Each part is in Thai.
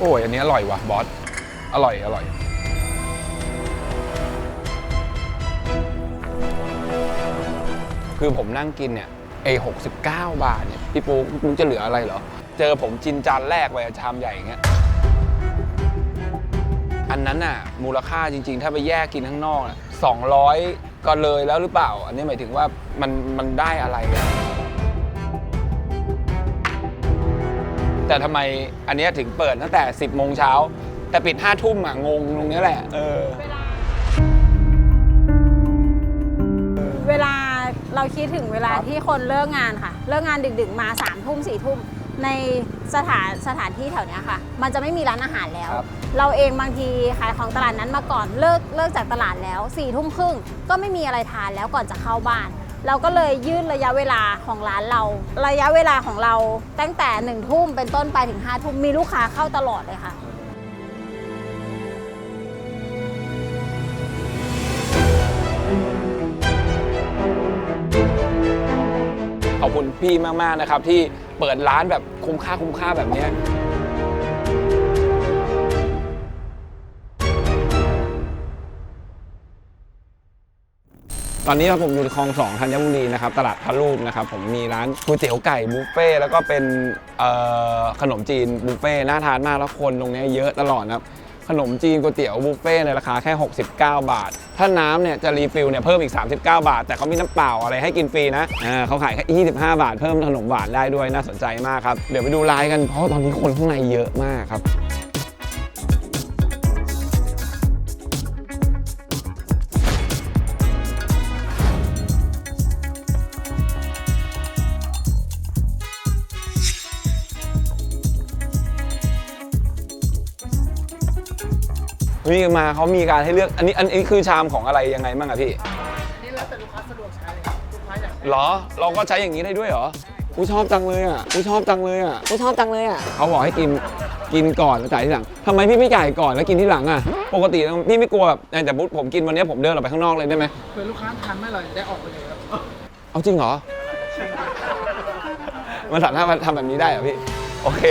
โอ้ยอันนี้อร่อยว่ะบอส อร่อย อร่อย คือผมนั่งกินเนี่ยไอ้หกสิบเก้าบาทเนี่ย พี่ปูมึงจะเหลืออะไรเหรอ เจอผมจินจานแรกไปอะชามใหญ่อย่างเงี้ย อันนั้นน่ะ มูลค่าจริง ๆ ถ้าไปแยกกินข้างนอกสองร้อยก็เลยแล้วหรือเปล่า อันนี้หมายถึงว่ามันมันได้อะไรอะ แต่ทำไมอันเนี้ยถึงเปิดตั้งแต่ 10โมงเช้า แต่ปิด5ทุ่มอะงงตรงเนี้ยแหละ เออ เวลาเราคิดถึงเวลาที่คนเลิกงานค่ะ เลิกงานดึกๆมา3ามทุ่มสี่ทุ่มในสถานสถานที่แถวเนี้ยค่ะ มันจะไม่มีร้านอาหารแล้ว ครับ เราเองบางทีขายของตลาดนั้นมาก่อนเลิกเลิกจากตลาดแล้ว4ี่ทุ่มครึ่งก็ไม่มีอะไรทานแล้วก่อนจะเข้าบ้าน เราก็เลยยืดระยะเวลาของร้านเรา ระยะเวลาของเราตั้งแต่1นึ่ทุ่มเป็นต้นไปถึง5้าทุ่มมีลูกค้าเข้าตลอดเลยค่ะ ขอบคุณพี่มาก ๆ นะครับ ที่เปิดร้านแบบคุ้มค่าคุ้มค่าแบบเนี้ย ตอนนี้ผมอยู่คลองสองธัญบุรีนะครับตลาดพระรูปนะครับผมมีร้านก๋วยเตี๋ยวไก่บุฟเฟ่แล้วก็เป็นขนมจีนบุฟเฟ่น่าทานมากแล้วคนตรงนี้เยอะตลอดนะครับขนมจีนก๋วยเตี๋ยวบุฟเฟ่ในราคาแค่ 69 บาท ถ้าน้ำเนี่ยจะรีฟิลเนี่ยเพิ่มอีก 39 บาท แต่เขามีน้ำเปล่าอะไรให้กินฟรีนะอ่าเขาขายแค่25 บาท เพิ่มขนมหวานได้ด้วยน่าสนใจมากครับ เดี๋ยวไปดูไลน์กันเพราะตอนนี้คนข้างในเยอะมากครับ นี่มาเขามีการให้เลือกอันนี้อันนี้คือชามของอะไรยังไงบ้างอะพี่นี่แล้วแต่ลูกค้าสะดวกใช้ลูกค้าอยากเหรอ เราก็ใช้อย่างนี้ได้ด้วยเหรอกูชอบจังเลยอะกูชอบจังเลยอะกูชอบจังเลยอะเขาบอกให้กินกินก่อนแล้วจ่ายที่หลังทำไมพี่ไม่จ่ายก่อนแล้วกินที่หลังอะ ปกติพี่ไม่กลัวแบบแต่บุ๊ผมกินวันนี้ผมเดินออกไปข้างนอกเลยได้ไหมเผื่อลูกค้าทานไม่อร่อยได้ออกไปเลยครับเอาจริงเหรอมันสามารถมาทำแบบนี้ได้เหรอพี่ โอเค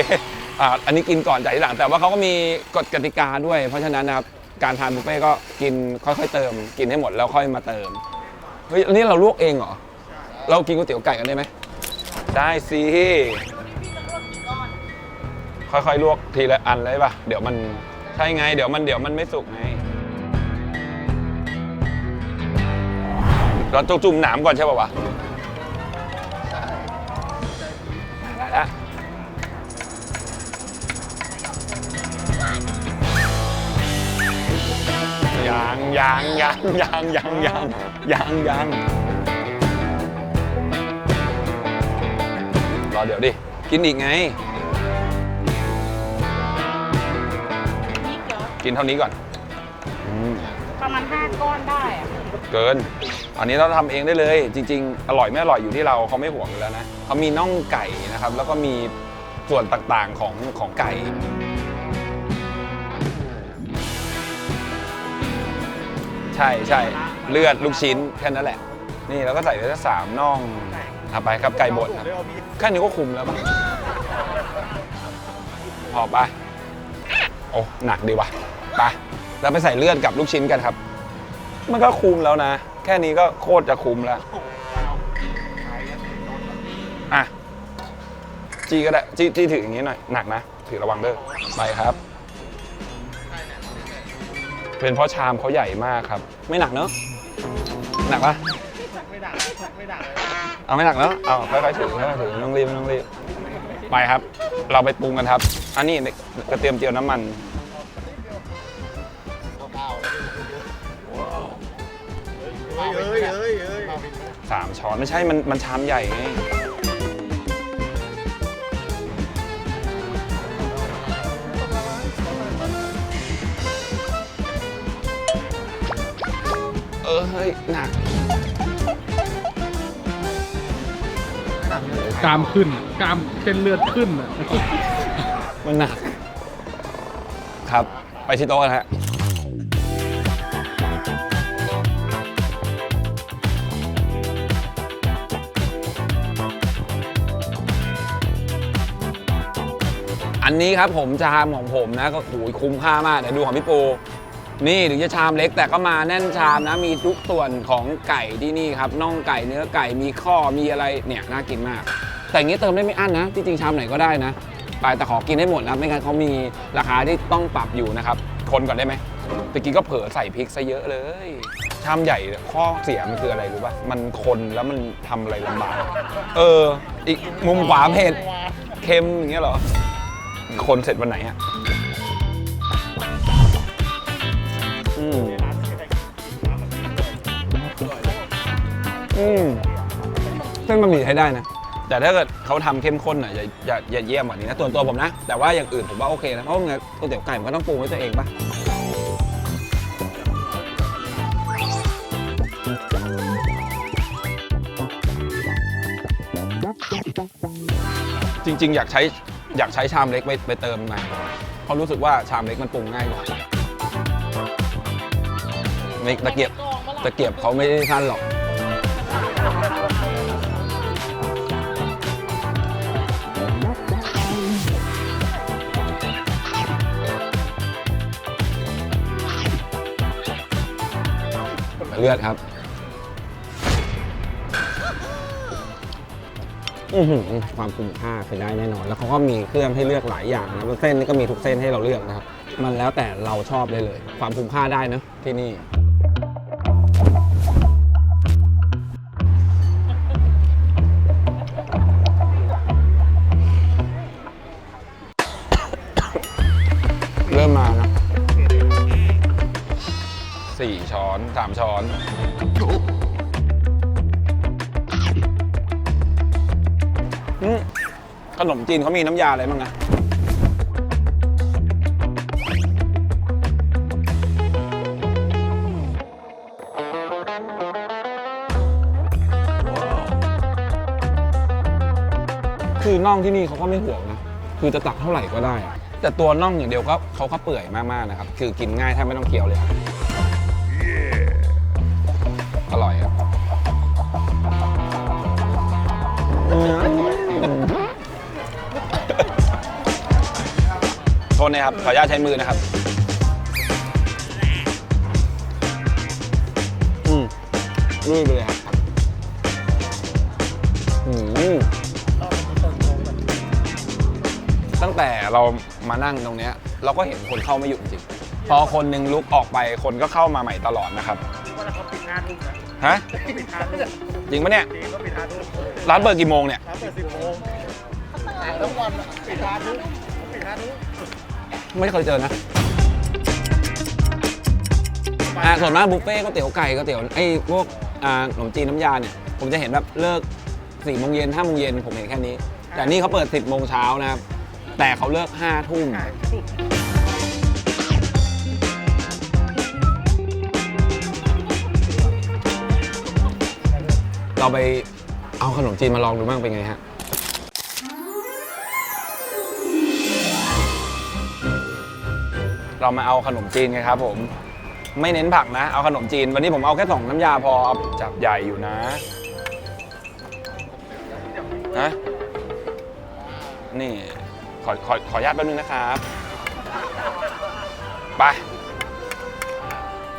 อ่าอันนี้กินก่อนจ่ายทีหลัง แต่ว่าเขาก็มีกฎกติกาด้วย เพราะฉะนั้นนะครับการทานบุฟเฟ่ต์ก็กินค่อยๆเติม กินให้หมดแล้วค่อยมาเติมเฮ้ยอันนี้เราลวกเองเหรอเรากินก๋วยเตี๋ยวไก่กันได้ไหมได้สิค่อยๆลวกทีละอันเลยป่ะเดี๋ยวมันใช่ไง เดี๋ยวมันเดี๋ยวมันไม่สุกไงเราต้องจุ่มหนามก่อนใช่ป่าวะ ยังยังยังยังยังยังยังยังรอเดี๋ยวดิ กินอีกไง กินเท่านี้ก่อน ประมาณ5ก้อนได้อะเกิน อันนี้เราทำเองได้เลย จริง ๆ อร่อยไม่อร่อยอยู่ที่เราเขาไม่ห่วงอยู่แล้วนะเขามีน่องไก่นะครับ แล้วก็มีส่วนต่างๆของของไก่ ใช่ใช่เลือดลูกชิ้นแค่นั้นแหละ นี่เราก็ใส่ไปสักสามน่องเอาไปครับไก่บดครับแค่นี้ก็คุมแล้วป่ะพอไปโอ้หนักดีว่ะไปเราไปใส่เลือดกับลูกชิ้นกันครับ มันก็คุมแล้วนะ แค่นี้ก็โคตรจะคุมแล้วอะจี้ก็ได้จี้จี้ถืออย่างนี้หน่อยหนักนะ ถือระวังเด้อไปครับ เป็นเพราะชามเขาใหญ่มากครับ ไม่หนักเนอะหนักปะไม่ด่าไม่ด่าเลยเอาไม่หนักเนอะเอาค่อยๆถือค่อยๆถือไม่ต้องรีบไม่ต้องรีบไปครับ เราไปปรุงกันครับ อันนี้กระเทียมเจียวน้ำมันเฮ้ยเฮ้ยเฮ้ยเฮ้ยสามช้อนไม่ใช่มันมันชามใหญ่ไง เออเฮ้ยหนักกรามขึ้นกรามเส้นเลือดขึ้นอะมันหนัก ครับ ไปที่โต๊ะกันฮะอันนี้ครับผมชามของผมนะก็โอ้ยคุ้มค่ามากเดี๋ยวดูของพี่ปู นี่ถึงจะชามเล็กแต่ก็มาแน่นชามนะ มีทุกส่วนของไก่ที่นี่ครับน่องไก่เนื้อไก่มีข้อมีอะไรเนี่ยน่ากินมาก แต่อย่างนี้เติมได้ไม่อั้นนะที่จริงชามไหนก็ได้นะไปแต่ขอกินให้หมดนะไม่งั้นเขามีราคาที่ต้องปรับอยู่นะครับคนก่อนได้ไหมตะกี้ก็เผลอใส่พริกซะเยอะเลย ชามใหญ่ข้อเสียมันคืออะไรรู้ป่ะมันคนแล้วมันทำอะไรลำบากเออ อีกมุมขวาเผ็ดเค็มอย่างเงี้ยเหรอคนเสร็จวันไหนฮะ มอืมเส้นบะหมี่ใช้ได้นะ แต่ถ้าเกิดเขาทำเข้มข้นอะอย่าอย่าอย่าเยี่ยมกว่านี้นะส่วนตัวผมนะ แต่ว่าอย่างอื่นผมว่าโอเคนะเพราะว่าไงก๋วยเตี๋ยวไก่มันก็ต้องปรุงให้ตัวเองป่ะจริง ๆ อยากใช้อยากใช้ชามเล็กไปไปเติมหม่อยเพราะรู้สึกว่าชามเล็กมันปรุงง่ายกว่า ไม่ตะเกียบตะเกียบเขาไม่ได้ทันหรอก เลือดครับ อือหือความคุ้มค่าคือได้แน่นอน แล้วเขาก็มีเครื่องให้เลือกหลายอย่างนะเส้นนี่ก็มีทุกเส้นให้เราเลือกนะครับ มันแล้วแต่เราชอบได้เลย ความคุ้มค่าได้นะที่นี่ จีนเขามีน้ำยาอะไรบ้างนะคือน่องที่นี่เขาก็ไม่ห่วงนะคือจะตักเท่าไหร่ก็ได้ แต่ตัวน่องอย่างเดียวก็เขาก็เปื่อยมากๆนะครับ คือกินง่ายแทบไม่ต้องเคี้ยวเลยครับอร่อยครับ ษนะครับ ขออนุญาตใช้มือนะครับ อืมลุยไปเลยครับอืมตั้งแต่เรามานั่งตรงเนี้ย เราก็เห็นคนเข้าไม่หยุดจริงพอคนหนึ่งลุกออกไปคนก็เข้ามาใหม่ตลอดนะครับว่าเขาปิดห้าทุ่มนะฮะปิดห้าทุ่มจริงปะเนี่ยจริงก็ปิดห้าทุ่มร้านเปิดกี่โมงเนี่ยร้านเปิดสิบโมงขายทั้งวันอะปิดห้าทุ่มปิดห้าทุ่ม ไม่เคยเจอนะอ่าส่วนมากบุฟเฟ่ต์ก๋วยเตี๋ยวไก่ก๋วยเตี๋ยวไอ้พวกอ่าขนมจีนน้ำยาเนี่ย ผมจะเห็นแบบเลิก4ี่โมงเย็นห้าโมงเย็นผมเห็นแค่นี้ แต่นี่เขาเปิด 10บโมงเช้านะครับ แต่เขาเลิก5้าทุ่มขายทุ่มเราไปเอาขนมจีนมาลองดูบ้างเป็นไงฮะ เรามาเอาขนมจีนกันครับผม ไม่เน้นผักนะ เอาขนมจีน วันนี้ผมเอาแค่สองน้ำยาพอเอาจับใหญ่อยู่นะฮะนี่ขอขอขออนุญาตแป๊บนึงนะครับ ไป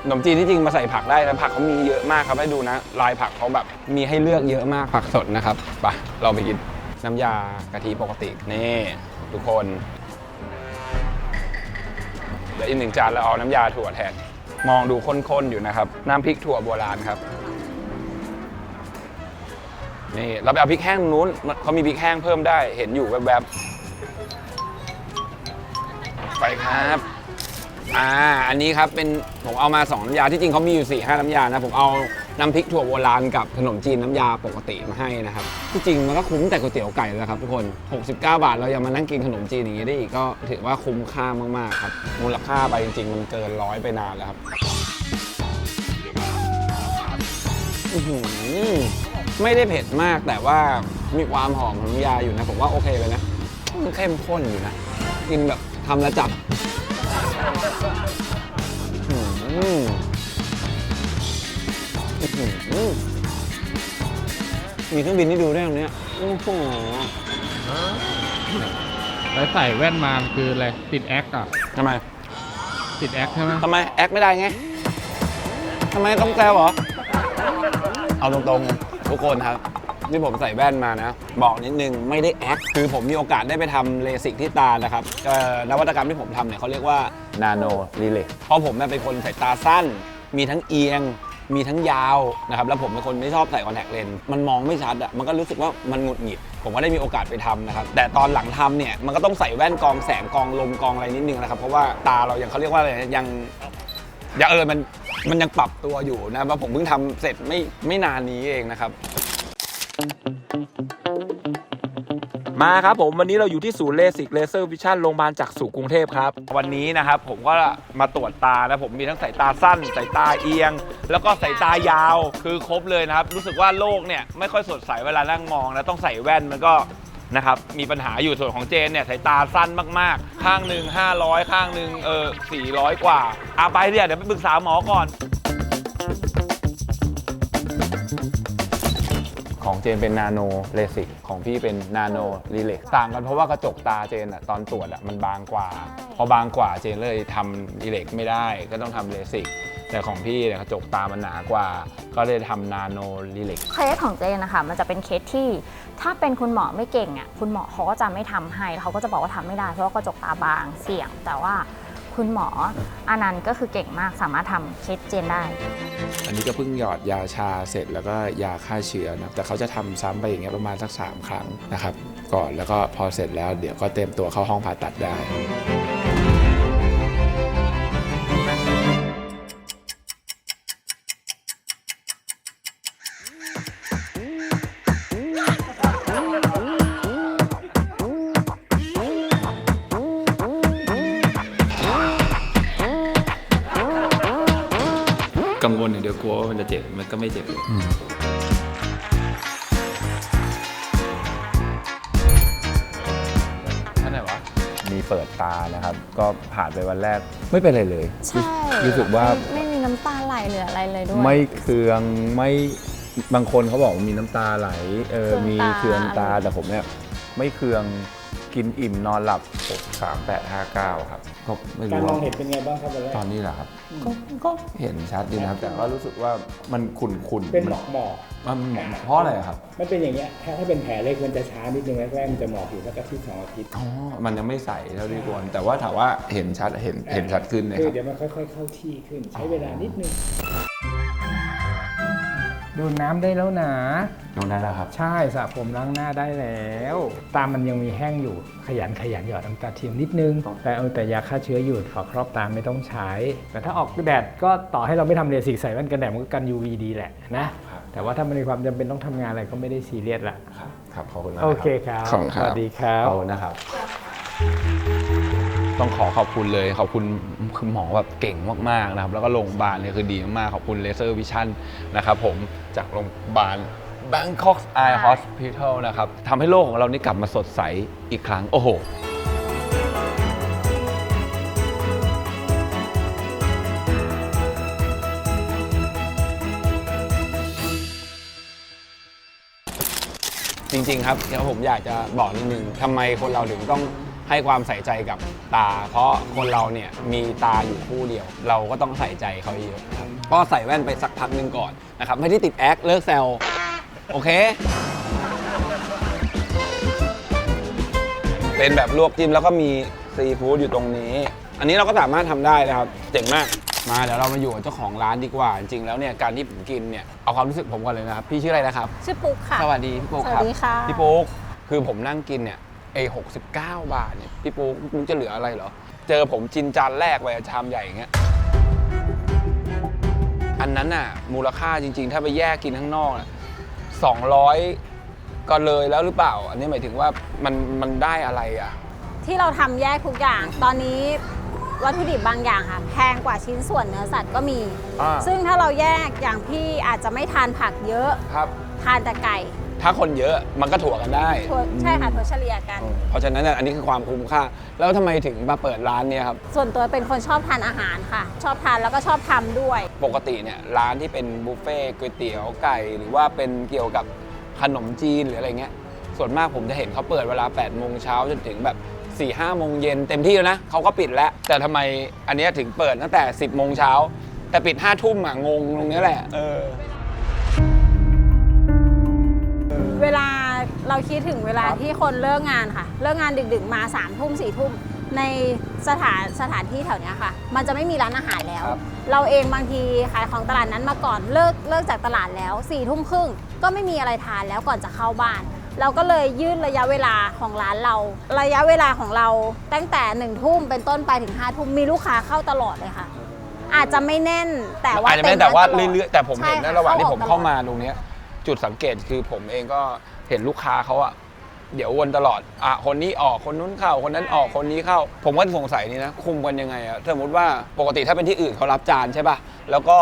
ขนมจีนที่จริงมาใส่ผักได้นะผักเขามีเยอะมากครับให้ดูนะ ลายผักเขาแบบมีให้เลือกเยอะมากผักสดนะครับไปเราไปกินน้ำยากะทิปกตินี่ทุกคน เดี๋ยวอีกหนึ่งจานเราเอาน้ำยาถั่วแทน มองดูข้นๆอยู่นะครับ น้ำพริกถั่วโบราณครับนี่เราไปเอาพริกแห้งนู้นเขามีพริกแห้งเพิ่มได้เห็นอยู่แวบๆไปครับอ่าอันนี้ครับเป็นผมเอามา2น้ำยาที่จริงเขามีอยู่4ี่ห้าน้ำยานะผมเอา น้ำพริกถั่วโบราณกับขนมจีนน้ำยาปกติมาให้นะครับที่จริงมันก็คุ้มแต่ก๋วยเตี๋ยวไก่แล้วครับทุกคน 69 บาทเรายังมานั่งกินขนมจีนอย่างนี้ได้อีกก็ถือว่าคุ้มค่ามากๆครับมูลค่าไปจริงๆ มันเกินร้อยไปนานแล้วครับไม่ได้เผ็ดมากแต่ว่ามีความหอมของน้ำยาอยู่นะผมว่าโอเคเลยนะมันเข้มข้นอยู่นะ กินแบบทำแล้วจับ อืม อื้อหือมีเครื่องบินให้ดูด้วยตรงเนี้ยโอ้โหไปแล้วใส่แว่นมาคืออะไรติดแอคอะ ทำไมติดแอคใช่ไหมทำไมแอคไม่ได้ไงทำไมต้องแซวเหรอ เอาตรงๆ ทุกคนครับที่ผมใส่แว่นมานะ บอกนิดนึงไม่ได้แอคคือผมมีโอกาสได้ไปทำเลสิกที่ตานะครับเอ่อนวัตกรรมที่ผมทำเนี่ยเขาเรียกว่า นาโนรีเล เพราะผมเนี่ยเป็นคนสายตาสั้น มีทั้งเอียง มีทั้งยาวนะครับแล้วผมเป็นคนไม่ชอบใส่คอนแทคเลนส์มันมองไม่ชัดอะมันก็รู้สึกว่ามันหงุดหงิด ผมก็ได้มีโอกาสไปทำนะครับแต่ตอนหลังทำเนี่ยมันก็ต้องใส่แว่นกองแสงกองลมกองอะไรนิดนึงนะครับเพราะว่าตาเรายังเขาเรียกว่าอะไรนะยังยังเออมันมันยังปรับตัวอยู่นะว่าผมเพิ่งทำเสร็จไม่ไม่นานนี้เองนะครับ มาครับผมวันนี้เราอยู่ที่ศูนย์เลสิกเลเซอร์วิชั่นโรงพยาบาลจักษุกรุงเทพครับ วันนี้นะครับผมก็มาตรวจตานะผมมีทั้งสายตาสั้นสายตาเอียง แล้วก็สายตายาวคือครบเลยนะครับ รู้สึกว่าโลกเนี่ยไม่ค่อยสดใสเวลานั่งมองนะต้องใส่แว่นมันก็นะครับมีปัญหาอยู่ส่วนของเจนเนี่ยสายตาสั้นมากๆ ข้างหนึ่ง500 ข้างหนึ่งเออ400 กว่าอาไปเนี่ยเดี๋ยวไปปรึกษาหมอก่อน ของเจนเป็นนาโนเลสิกของพี่เป็นนาโนรีเล็กต่างกันเพราะว่ากระจกตาเจนอะตอนตรวจอะมันบางกว่า พอบางกว่าเจนเลยทำรีเล็กไม่ได้ก็ต้องทำเลสิกแต่ของพี่เนี่ยกระจกตามันหนากว่า ก็เลยทำนาโนรีเล็กเคสของเจนนะคะมันจะเป็นเคสที่ถ้าเป็นคุณหมอไม่เก่งอะคุณหมอเขาก็จะไม่ทำให้แล้วเขาก็จะบอกว่าทำไม่ได้เพราะว่ากระจกตาบางเสี่ยงแต่ว่า คุณหมออานันต์ก็คือเก่งมากสามารถทำเคสเจนได้ อันนี้ก็เพิ่งหยอดยาชาเสร็จแล้วก็ยาฆ่าเชื้อนะแต่เขาจะทำซ้ำไปอย่างเงี้ยประมาณสัก3ครั้งนะครับ ก่อนแล้วก็พอเสร็จแล้วเดี๋ยวก็เตรียมตัวเข้าห้องผ่าตัดได้ มันจะเจ็บมันก็ไม่เจ็บเลยอันไหนวะ มีเปิดตานะครับ ก็ผ่านไปวันแรกไม่เป็นไรเลย ใช่รู้สึกว่า ไม่มีน้ำตาไหลหรืออะไรเลยด้วย ไม่เคืองไม่บางคนเขาบอกว่ามีน้ำตาไหลเออเคืองมีตาเคืองตาแต่ผมเนี่ยไม่เคืองกินอิ่มนอนหลับ6 3 8 5 9ครับ ก็ไม่การรู้มองว่าเห็นเป็นไงบ้างครับวันแรกตอนนี้แหละครับก็ก็เห็นชัดดีนะครับ แต่ก็รู้สึกว่ามันขุ่นขุ่นๆเป็นหมอกหมอกมันหมอกเพราะอะไรครับ มันเป็นอย่างเงี้ยถ้าถ้าเป็นแผลเล็กมันจะช้านิดนึงแรกๆมันจะหมอกอยู่สักอาทิตย์สองอาทิตย์อ๋อมันยังไม่ใสเท่าที่ควรแต่ว่าถามว่าเห็นชัดเห็นเห็นชัดขึ้นนะคืคอรับเดี๋ยวมันค่อยๆเข้าที่ขึ้นใช้เวลานิดนึง ดูดน้ำได้แล้วนะลงได้แล้วครับใช่สระผมล้างหน้าได้แล้ว ตามันยังมีแห้งอยู่ขยันขยันหยอดน้ำตาเทียมนิดนึง แต่เออแต่ยาฆ่าเชื้ออยู่ขอครอบตาไม่ต้องใช้ แต่ถ้าออกแดดก็ต่อให้เราไม่ทำเลสิกใส่แว่นกันแดดมันก็กัน UV ดีแหละนะครับแต่ว่าถ้ามันมีความจำเป็นต้องทำงานอะไรก็ไม่ได้ซีเรียสละครับครับขอบคุณมากโอรับเคครับขอบคุณครับสวัสดีครับ ขอบคุณนะครับ ต้องขอขอบคุณเลย ขอบคุณคือหมอแบบเก่งมากๆนะครับ แล้วก็โรงพยาบาลเนี่ยคือดีมากๆขอบคุณเลเซอร์วิชั่นนะครับผมจากโรงพยาบาล Bangkok Eye Hospital นะครับทำให้โลกของเรานี่กลับมาสดใสอีกครั้ง โอ้โหจริงๆครับเดี๋ยวผมอยากจะบอกนิดนึงทำไมคนเราถึงต้อง ให้ความใส่ใจกับตา เพราะคนเราเนี่ยมีตาอยู่คู่เดียว เราก็ต้องใส่ใจเขาเยอะครับก็ใส่แว่นไปสักพักหนึ่งก่อนนะครับไม่ได้ติดแอคเลิกแซวโอเค เป็นแบบลวกจิ้มแล้วก็มีซีฟู้ดอยู่ตรงนี้ อันนี้เราก็สามารถทำได้นะครับ เจ๋งมาก มาเดี๋ยวเรามาอยู่กับเจ้าของร้านดีกว่า จริงๆแล้วเนี่ยการที่ผมกินเนี่ยเอาความรู้สึกผมก่อนเลยนะครับ พี่ชื่ออะไรนะครับ ชื่อปุ๊กค่ะ สวัสดีพี่ปุ๊กครับสวัสดีค่ะ พี่ปุ๊กคือผมนั่งกินเนี่ย ไอ้หกสิบเก้าบาทเนี่ยพี่ปุ๊กมึงจะเหลืออะไรเหรอ เจอผมจินจานแรกไปชามใหญ่อย่างเงี้ยอันนั้นน่ะมูลค่าจริง ๆ ถ้าไปแยกกินข้างนอกสองร้อยก็เลยแล้วหรือเปล่า อันนี้หมายถึงว่ามันมันได้อะไรอะ ที่เราทำแยกทุกอย่าง ตอนนี้วัตถุดิบบางอย่างค่ะแพงกว่าชิ้นส่วนเนื้อสัตว์ก็มี อ่า ซึ่งถ้าเราแยกอย่างพี่อาจจะไม่ทานผักเยอะ ครับ ทานแต่ไก่ ถ้าคนเยอะมันก็ถั่วกันได้ ถั่วใช่ค่ะถั่วเฉลี่ยกัน เพราะฉะนั้นน่ะอันนี้คือความคุ้มค่า แล้วทำไมถึงมาเปิดร้านเนี่ยครับ ส่วนตัวเป็นคนชอบทานอาหารค่ะ ชอบทานแล้วก็ชอบทำด้วย ปกติเนี่ยร้านที่เป็นบุฟเฟ่ต์ก๋วยเตี๋ยวไก่ หรือว่าเป็นเกี่ยวกับขนมจีนหรืออะไรเงี้ยส่วนมากผมจะเห็นเขาเปิดเวลา8โมงเช้าจนถึงแบบ4ี่ห้าโมงเย็นเต็มที่แล้วนะเขาก็ปิดแล้ว แต่ทำไมอันเนี้ยถึงเปิดตั้งแต่ 10บโมงเช้าแต่ปิด5้าทุ่มอะงงตรงเนี้ยแหละเออ คิดถึงเวลาที่คนเลิกงานค่ะ เลิกงานดึกๆมา3ามทุ่มสี่ทุ่มในสถานสถานที่แถวเนี้ยค่ะ มันจะไม่มีร้านอาหารแล้วครับเราเองบางทีขายของตลาดนั้นมาก่อนเลิกเลิกจากตลาดแล้ว4ี่ทุ่มครึ่งก็ไม่มีอะไรทานแล้วก่อนจะเข้าบ้าน เราก็เลยยืดระยะเวลาของร้านเรา ระยะเวลาของเราตั้งแต่หนึ่งทุ่มเป็นต้นไปถึง5้าทุ่มมีลูกค้าเข้าตลอดเลยค่ะอาจจะไม่แน่นแต่ว่าอาจจะไม่แต่ว่าตลดเรื่อยๆแต่ผมเห็นใช่นะค่ระหว่างที่ผมออกตลอดเข้ามาตรงเนี้ย จุดสังเกตคือผมเองก็เห็นลูกค้าเขาอะเดี๋ยววนตลอด อะ คนนี้ออกคนนู้นเข้า คนนั้นออกคนนี้เข้า ผมก็สงสัยนี่นะ คุมกันยังไงอะสมมติว่าปกติถ้าเป็นที่อื่นเขารับจานใช่ป่ะ แล้วก็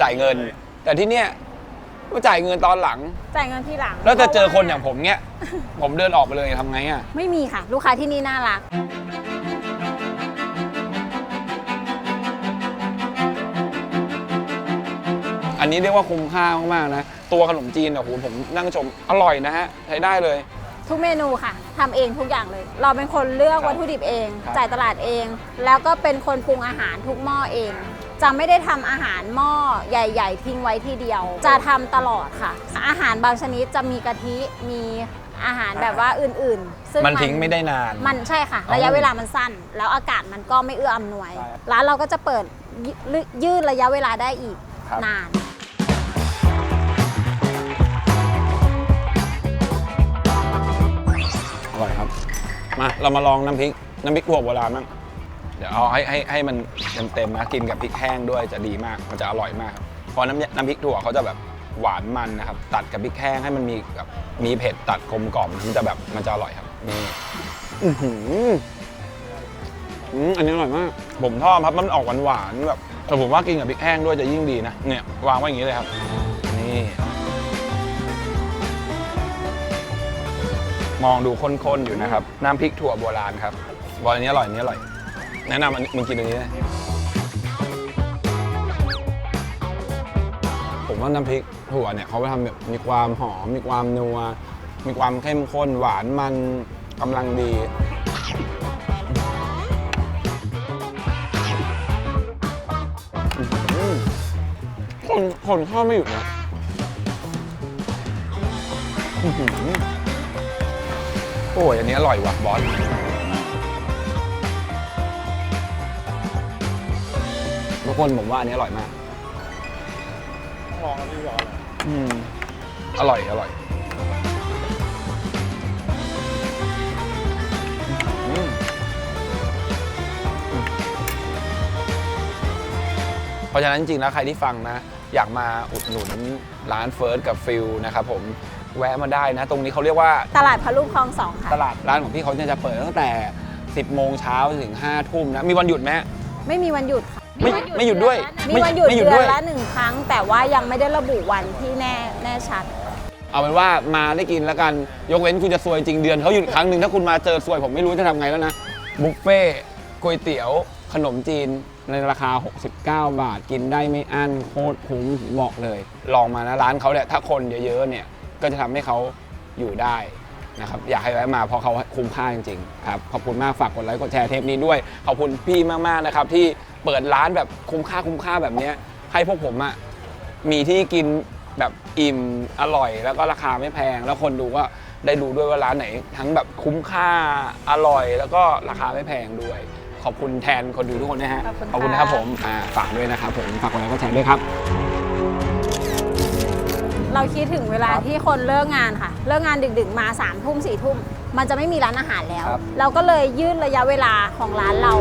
จ่ายเงิน แต่ที่เนี้ยก็จ่ายเงินตอนหลัง จ่ายเงินที่หลังแล้วจะเจอพคระนว่อย่างผมเนี้ย ผมเดินออกไปเลยทำไงอะไม่มีค่ะ ลูกค้าที่นี่น่ารัก นนี้เรียกว่าคุ้มค่ามากๆนะ ตัวขนมจีนอะโหผมนั่งชมอร่อยนะฮะใช้ได้เลย ทุกเมนูค่ะทำเองทุกอย่างเลย เราเป็นคนเลือกครับวัตถุดิบเอง ครับ จ่ายตลาดเอง แล้วก็เป็นคนปรุงอาหารทุกหม้อเอง จะไม่ได้ทำอาหารหม้อใหญ่ ๆ ทิ้งไว้ทีเดียว จะทำตลอดค่ะ อาหารบางชนิดจะมีกะทิมีอาหารแบบว่าอื่นๆ ซึ่ง มันทิ้งไม่ได้นาน มันใช่ค่ะ อ๋อระยะเวลามันสั้น แล้วอากาศมันก็ไม่เอื้ออำนวย ใช่ร้านเราก็จะเปิดยืยืดระยะเวลาได้อีกครับ นาน มาเรามาลองน้ำพริกน้ำพริกถั่วโบราณบ้างเดี๋ยวเอาให้ให้ให้มันเต็มๆนะกินกับพริกแห้งด้วยจะดีมากมันจะอร่อยมากครับเพราะน้ำน้ำพริกถั่วเขาจะแบบหวานมันนะครับ ตัดกับพริกแห้งให้มันมีแบบมีเผ็ดตัดกลมกล่อมมันจะแบบมันจะอร่อยครับนี่อือหืออืมอันนี้อร่อยมาก ผมชอบครับมันออกหวานๆแบบแต่ผมว่ากินกับพริกแห้งด้วยจะยิ่งดีนะเนี่ยวางไว้อย่างนี้เลยครับ มองดูข้นๆอยู่นะครับ น้ำพริกถั่วโบราณครับบอกอันนี้อร่อยอันนี้อร่อย แนะนำอันมึงกินอันนี้เลยผมว่าน้ำพริกถั่วเนี่ยเขาไปทำแบบมีความหอม มีความนัว มีความเข้มข้นหวานมันกำลังดีคนคนชอบไม่หยุดนะอื้อหือ โอ้ยอันนี้อร่อยว่ะบอสทุกคนผมว่าอันนี้อร่อยมากลองดีกว่าอืมอร่อยอร่อยอืมเพราะฉะนั้นจริงๆแล้วใครที่ฟังนะ อยากมาอุดหนุนร้านเฟิร์สกับฟิลนะครับผม แวะมาได้นะ ตรงนี้เขาเรียกว่าตลาดพระลูกคลองสองค่ะ ตลาดร้านของพี่เขาเนี่ยจะเปิดตั้งแต่ 10 โมงเช้าถึง 5 ทุ่มนะ มีวันหยุดไหม ไม่มีวันหยุดค่ะไม่ไม่หยุดด้วยมีวันหยุดไม่หยุดเดืด้อวยนละหนึ่งครั้ง แต่ว่ายังไม่ได้ระบุวันที่แน่แน่ชัด เอาเป็นว่ามาได้กินแล้วกัน ยกเว้นคุณจะซวยจริงเดือนเขาหยุดครั้งหนึ่งถ้าคุณมาเจอซวยผมไม่รู้จะทำไงแล้วนะ บุฟเฟ่ต์ก๋วยเตี๋ยวขนมจีนในราคา 69 บาทกินได้ไม่อั้นโคตรคุ้มบอกเลย ลองมานะร้านเขาเนี่ยถ้าคนเยอะๆเนี่ย ก็จะทำให้เขาอยู่ได้นะครับอยากให้แวะมาเพราะเขาคุ้มค่าจริงๆครับขอบคุณมากฝากกดไลค์กดแชร์เทปนี้ด้วย ขอบคุณพี่มากๆนะครับที่เปิดร้านแบบคุ้มค่าคุ้มค่าแบบเนี้ยให้พวกผมอะมีที่กินแบบอิ่มอร่อย แล้วก็ราคาไม่แพง แล้วคนดูก็ได้ดูด้วยว่าร้านไหน ทั้งแบบคุ้มค่าอร่อย แล้วก็ราคาไม่แพงด้วย ขอบคุณแทนคนดูทุกคนนะฮะขอบคุณนะครับค่ะผมอ่าฝากด้วยนะครับผมฝากกดไลค์กดแชร์ด้วยครับ เราคิดถึงเวลาที่คนเลิกงานค่ะ เลิกงานดึกๆมา3ามทุ่มสี่ทุ่ม มันจะไม่มีร้านอาหารแล้วครับเราก็เลยยืดระยะเวลาของร้านเรา